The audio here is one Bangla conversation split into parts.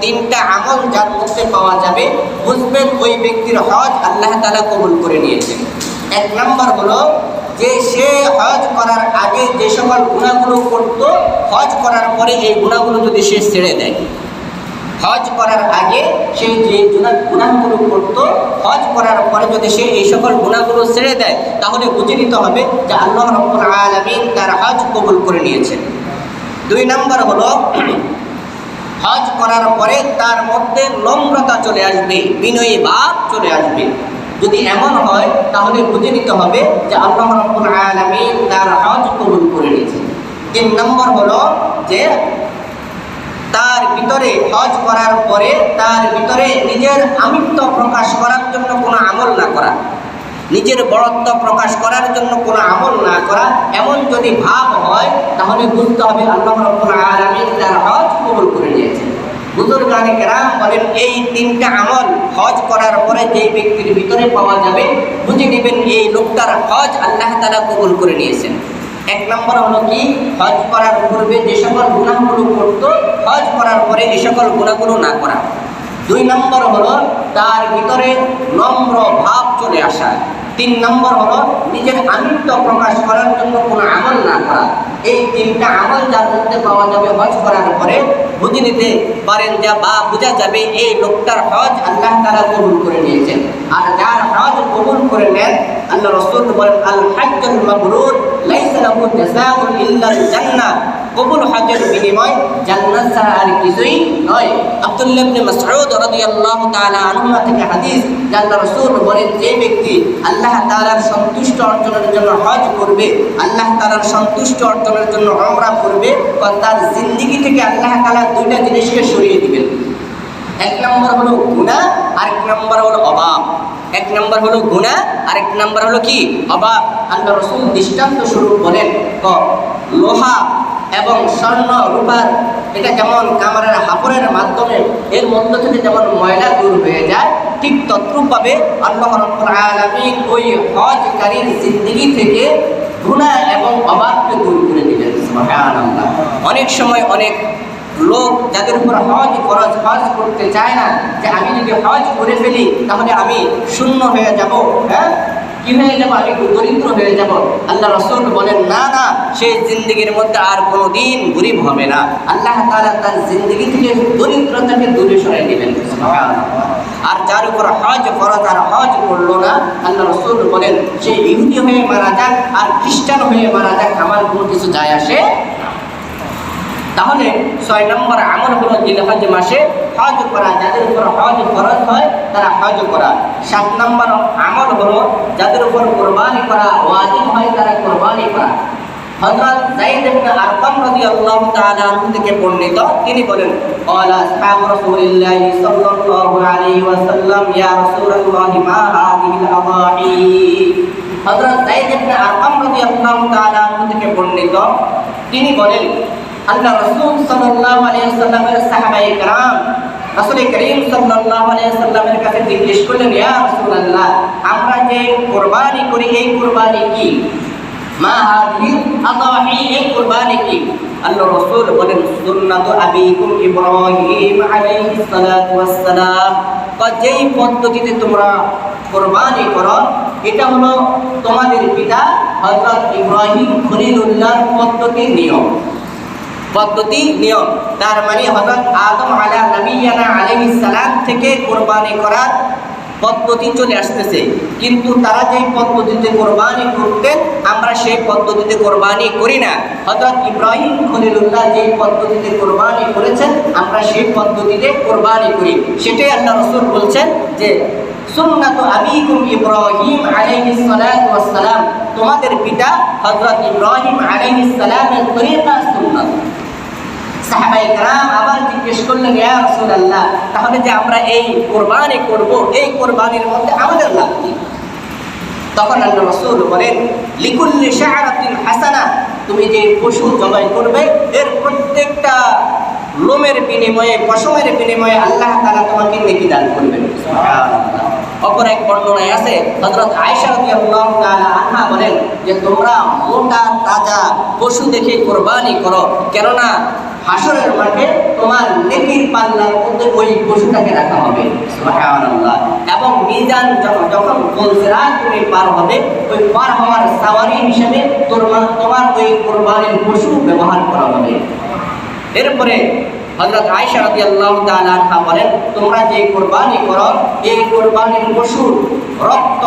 তিনটা আমল যার মধ্যে পাওয়া যাবে বুঝবেন ওই ব্যক্তির হজ আল্লাহ তালা কবুল করে নিয়েছেন। এক নম্বর হলো যে সে হজ করার আগে যে সকল গুণাগুলো করত, হজ করার পরে এই গুণাগুলো যদি সে ছেড়ে দেয়। হজ করার আগে সে যে গুণা- গুণাগুলো করত, হজ করার পরে যদি সে এই সকল গুণাগুলো ছেড়ে দেয়, তাহলে বুঝে নিতে হবে যে আল্লাহ রব্বুল আলমিন তার হজ কবুল করে নিয়েছেন। দুই নম্বর হলো হজ করার পরে তার মধ্যে নম্রতা চলে আসবে, বিনয়ী ভাব চলে আসবে। যদি এমন হয়, তাহলে বুঝে নিতে হবে যে আল্লাহ রব্বুল আলামিন তার হজ কবুল করে নিয়েছে তিন নম্বর হলো যে তার ভিতরে হজ করার পরে তার ভিতরে নিজের আমিত্ব প্রকাশ করার জন্য কোনো আমল না করা, নিজের বড়ত্ব প্রকাশ করার জন্য কোনো আমল না করা, এমন যদি ভাব হয়, তাহলে বুঝতে হবে আল্লাহ রব্বুল আলামিন তার হজ কবুল করে নিয়েছেন। বুজুর্গানে কেরাম বলেন, এই তিনটা আমল হজ করার পরে যে ব্যক্তির ভিতরে পাওয়া যাবে, বুঝে নেবেন এই লোকটার হজ আল্লাহ তালা কবুল করে নিয়েছেন। এক নম্বর হলো কি? হজ করার পূর্বে যে সকল গুণাগুলো করতো, হজ করার পরে এই সকল গুণাগুলো না করা। দুই নম্বর হলো, তার ভিতরে নম্র ভাব চলে আসা। তিন নম্বর হলো নিজের আমিত্ব প্রকাশ করার জন্য কোনো আমল না করা। এই তিনটা আমল যার মধ্যে পাওয়া যাবে হজ করার পরে বুঝে নিতে পারেন যা বা বোঝা যাবে এই লোকটার হজ আল্লাহ তারা কবুল করে নিয়েছেন। আর যার হজ কবুল করে নেন, আল্লাহ রসুল বলেন আল হাজ্জুল মাবরুর, লাইসা লাহু জাযাউন ইল্লাল জান্নাহ কবুল হজের বিনিময় জান্নাত ছাড়া আর কিছুই নয়। আব্দুল্লাহ ইবনে মাসউদ রাদিয়াল্লাহু তাআলা আনহু থেকে হাদিস আল্লাহ রাসূল বলেন, যে ব্যক্তি আল্লাহ তাআলার সন্তুষ্ট অর্জনের জন্য হজ করবে, আল্লাহ তাআলার সন্তুষ্ট অর্জনের জন্য উমরা করবে, বা তার জিন্দেগি থেকে আল্লাহ তাআলা দুইটা জিনিসকে সরিয়ে দিবেন। এক নম্বর হলো গুণা আরেক নম্বর নম্বর হলো গুণা, আরেক নম্বর হলো কি? অভাব আল্লাহ রসুল দৃষ্টান্ত স্বরূপ বলেন, ক, লোহা এবং স্বর্ণ রূপার, এটা যেমন কামারের হাপড়ের মাধ্যমে, এর মধ্য থেকে যেমন ময়লা দূর হয়ে যায়, ঠিক তদ্রূপভাবে আল্লাহ রব্বুল আলামিন ওই হজকারীর জিন্দগি থেকে গুণা এবং অভাবকে দূর করে সুবহানাল্লাহ। অনেক সময় অনেক লোক যাদের উপর হজ ফরজ, হজ করতে চায় না, যে আমি যদি হজ করে ফেলি, তাহলে আমি শূন্য হয়ে যাব। হ্যাঁ? কি হয়ে যাব? আমি দরিদ্র হয়ে যাব। আল্লাহ রসুল বলেন, না না সেই জিন্দগির মধ্যে আর কোনো দিন গরিব হবে না। আল্লাহ তাআলা তার জিন্দগি থেকে দরিদ্রতাকে দূরে সরাই দিবেন আর যার উপর হজ ফরজ আর হজ করল না, আল্লাহ রসুল বলেন, সে ইহুদি হয়ে মারা যাক আর খ্রিস্টান হয়ে মারা যাক, আমার কোনো কিছু যায় আসে তাহলে ছয় নম্বর আমল হলো জিলহজ মাসে হজ করা। যাদের উপর হজ ফরজ হয়, তারা হজ করা। সাত নম্বর আমল হলো যাদের উপর কোরবানি করা, ওয়াজিব হয়, তারা কোরবানি করা। হযরত যায়েদ ইবনে আরকাম রাদিয়াল্লাহু তাআলা আনহু থেকে বর্ণিত, তিনি বলেন, ক্বালা আসহাবু রাসূলিল্লাহি সাল্লাল্লাহু আলাইহি ওয়াসাল্লাম, ইয়া রাসূলুল্লাহি, মা হাযিহিল আদাহি হযরত যায়েদ ইবনে আরকাম রাদিয়াল্লাহু থেকে বর্ণিত, তিনি বলেন আল্লাহ রসুল সাল্লাহ আলাইসাল্লামের সাহাবাই কালাম রসুল করিম সাল্লাহ আলাইসাল্লামের কাছে জিজ্ঞেস করলেন, ইয়া রসুল আমরা যে কোরবানি করি, এই কোরবানি কি? মা হাদির আদাহি এই কোরবানি কি? আল্লাহ রসুল বলেন, সুন্নাত আবিকুম ইব্রাহিম আলাইহিস সালাতু ওয়াস বা যেই পদ্ধতিতে তোমরা কোরবানি কর, এটা হলো তোমাদের পিতা হযরত ইব্রাহিম খলিলুল্লাহর পদ্ধতির নিয়ম। পদ্ধতি নিয়ম। তার মানে হযরত আদম আলা নবিয়ানা আলাইহিস সালাম থেকে কোরবানি করার পদ্ধতি চলে আসতেছে। কিন্তু তারা যেই পদ্ধতিতে কোরবানি করতেন আমরা সেই পদ্ধতিতে কোরবানি করি না। হযরত ইব্রাহিম খলিলুল্লাহ যেই পদ্ধতিতে কোরবানি করেছেন, আমরা সেই পদ্ধতিতে কোরবানি করি। সেটাই আল্লাহ রসুল বলছেন যে, সুন্নাত আবিকুম ইব্রাহিম আলাইহিস সালাম। তোমাদের পিতা হযরত ইব্রাহিম আলাইহিস তরিকা সুন্নাত। সাহাবাই গ্রাম আবার জিজ্ঞেস করলেন, ইয়া রাসূলুল্লাহ, তাহলে যে আমরা এই কোরবানি করব, এই কোরবানির মধ্যে আমাদের লাভ কি? তখন আল্লাহ রসুল বলেন, লিকুল্লি শাহরাতিন হাসানা, তুমি যে পশু জবাই করবে, এর প্রত্যেকটা লোমের বিনিময়ে, পশমের বিনিময়ে আল্লাহ তারা তোমাকে নেকি দান করবেন। অপর এক বর্ণনায় আছে হজরত আয়সা রাদিয়াল্লাহু তাআলা বলেন যে, তোমরা মোটা, তাজা পশু দেখে কোরবানি করো। কেননা হাসরের মাঠে তোমার নেকির পাল্লার মধ্যে ওই পশুটাকে রাখা হবে। এবং মিজান যখন যখন বলসেরা তুমি পার হবে, ওই পার হওয়ার সাওয়ারি হিসেবে তোমার তোমার ওই কোরবানির পশু ব্যবহার করা হবে। এরপরে হযরত আয়েশা রাদিয়াল্লাহু তাআলা আনহা বলেন, তোমরা যে কোরবানি করো, এই কোরবানির পশুর রক্ত,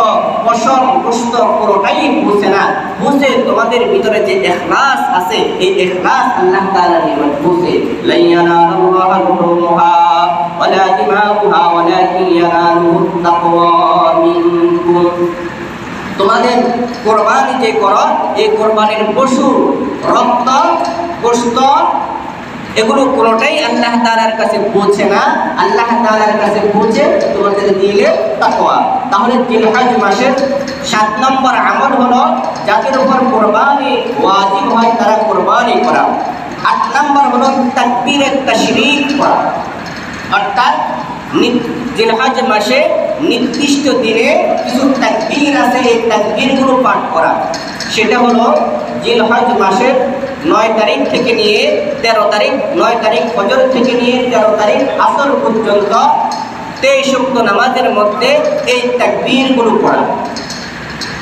পশম গোশত পুরোটাই বুঝে না। বুঝে তোমাদের ভিতরে যে ইখলাস আছে, এই ইখলাস আল্লাহ তাআলা নিকট বুঝে ওয়ালা দিমাউহা ওয়ালাকিন ইয়ানালুহু তাকওয়া মিনকুম। তোমাদের কোরবানি যে করো, এই কোরবানির পশু রক্ত গোশত এগুলো কোনোটাই আল্লাহ তাআলার কাছে পৌঁছে না। আল্লাহ তাআলার কাছে পৌঁছে তোমাদের দিলে তাকওয়া। তাহলে জিলহজ মাসের সাত নম্বর আমল হলো, যাদের উপর কোরবানি ওয়াজিব হয় তারা কোরবানি করা। আট নম্বর হলো তাকবীরে তাশরীক করা। অর্থাৎ জিলহজ মাসে নির্দিষ্ট দিনে কিছু তাকবীর আছে, এই তাকবীরগুলো পাঠ করা। সেটা হলো জিলহজ মাসের নয় তারিখ থেকে নিয়ে তেরো তারিখ, নয় তারিখ ফজর থেকে নিয়ে তেরো তারিখ আসর পর্যন্ত তেইশ উক্ত নামাজের মধ্যে এই তাকবীরগুলো পড়া।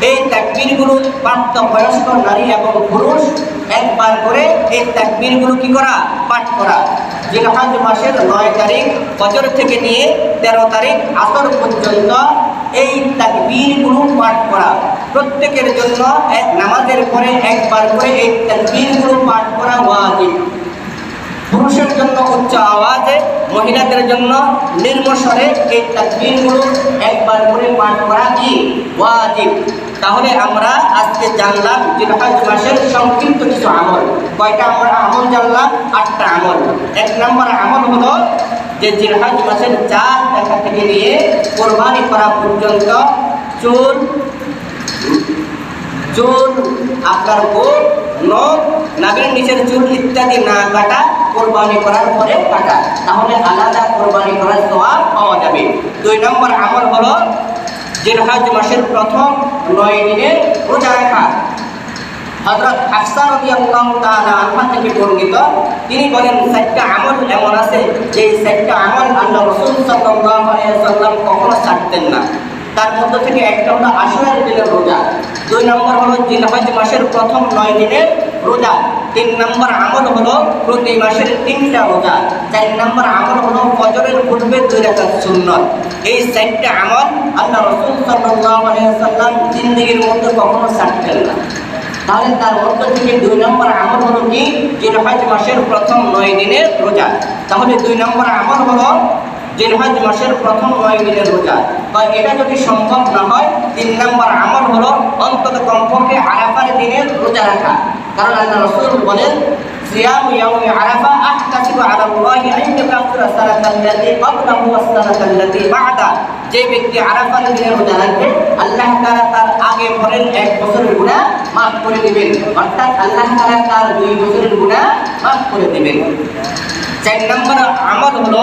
এই তাকবীরগুলো প্রাপ্ত বয়স্ক নারী এবং পুরুষ একবার করে এই তাকবীরগুলো কি করা? পাঠ করা। জিলহাজ মাসের নয় তারিখ ফজর থেকে নিয়ে তেরো তারিখ আসর পর্যন্ত এই তাকবীরগুলো পাঠ করা। প্রত্যেকের জন্য এক নামাজের পরে একবার করে এই তাকবীরগুলো পাঠ করা ওয়াজিব। পুরুষের জন্য উচ্চ আওয়াজে, মহিলাদের জন্য নির্মস্বরে এই তাকবীরগুলো একবার করে পাঠ করা কি? ওয়াজিব। তাহলে আমরা আজকে জানলাম জিলহজ মাসের সংক্ষিপ্ত কিছু আমল। কয়টা আমরা আমল জানলাম আটটা আমল। এক নম্বর আমল হলো যে জিলহজ মাসের চার দেখা থেকে নিয়ে কোরবানি করা পর্যন্ত চুল চুল আপনার গোপ নখ নাগের নিচের চুল ইত্যাদি না কাটা, কোরবানি করার পরে কাটা। তাহলে আলাদা কোরবানি করার সোয়াব পাওয়া যাবে। দুই নম্বর আমল হলো জিলহাজ মাসের প্রথম নয় দিনের রোজা রাখা। রাদিয়াল্লাহু তাআলা আনহা থেকে বর্ণিত, তিনি বলেন চারটা আমল এমন আছে যে চারটা আমল আল্লাহ রাসূল ওয়াসাল্লাম কখনো ছাড়তেন না। তার মধ্যে থেকে একটা হলো আশুরার দিনের রোজা। দুই নম্বর হলো জিলহজ মাসের প্রথম নয় দিনের রোজা। তিন নম্বর আমল হলো প্রতি মাসের তিনটা রোজা। চার নম্বর আমল হলো ফজরের পূর্বে দুই রাকাত সুন্নত। এই চারটা আমল আল্লাহ রাসূল ওয়াসাল্লাম জিন্দেগীর মধ্যে কখনো ছাড়তেন না। তাহলে তার মধ্য থেকে দুই নম্বর আমল হলো কি? জিলহজ মাসের প্রথম নয় দিনের রোজা। তাহলে দুই নম্বর আমল হলো জিলহজ মাসের প্রথম নয় দিনের রোজা তো এটা যদি সম্ভব না হয় তিন নম্বর আমল হলো অন্তত কমপক্ষে আরাফার দিনের রোজা রাখা কারণ আল্লাহ রসুল বলেন صيام يوم عرفة أحتسب على الله أن يكفر السنة التي قبله والسنة التي بعده যে ব্যক্তি আরাফার দিনে রোজা রাখবে আল্লাহ তাআলা তার আগে পরের এক বছরের গুনাহ মাফ করে দিবেন অর্থাৎ আল্লাহ তাআলা তার দুই বছরের গুনাহ মাফ করে দিবেন চার নম্বর আমল হলো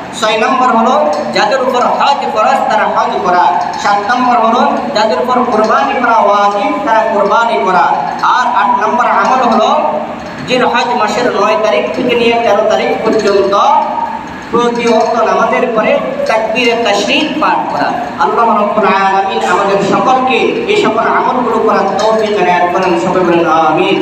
ছয় নম্বর হলো, যাদের উপর হজ ফরজ, তারা হজ করা। সাত নম্বর হলো, যাদের উপর কোরবানি করা ওয়াজিব, তারা কোরবানি করা। আর আট নম্বর আমল হলো জিল হজ মাসের নয় তারিখ থেকে নিয়ে তেরো তারিখ পর্যন্ত প্রতি অক্ত নামাজের পরে তাকবীরে তাশরীফ পাঠ করা। আল্লাহ রাব্বুল আলামিন আমাদের সকলকে এই সকল আমলগুলো করার তৌফিক এনায়েত করেন। সবাই বলেন, আমিন।